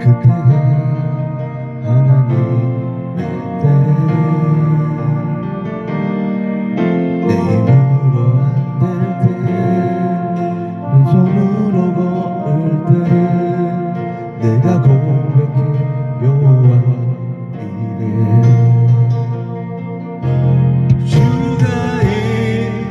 그때가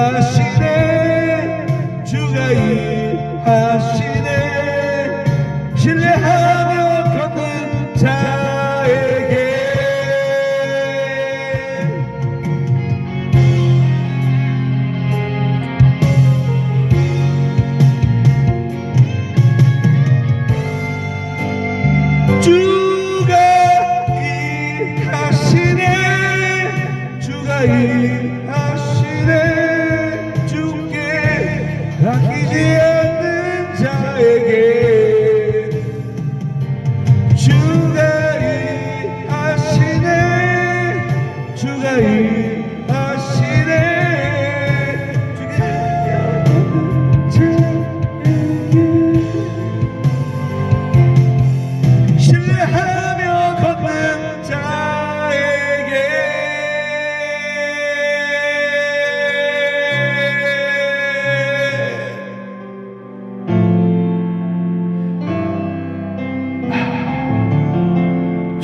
일하시네. 주가 일하시네. 신뢰하며 걷는 자에게. 주가 일하시네. 주가 일 주께 아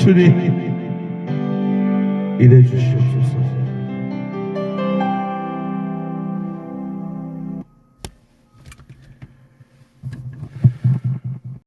주님 일해 주시옵소서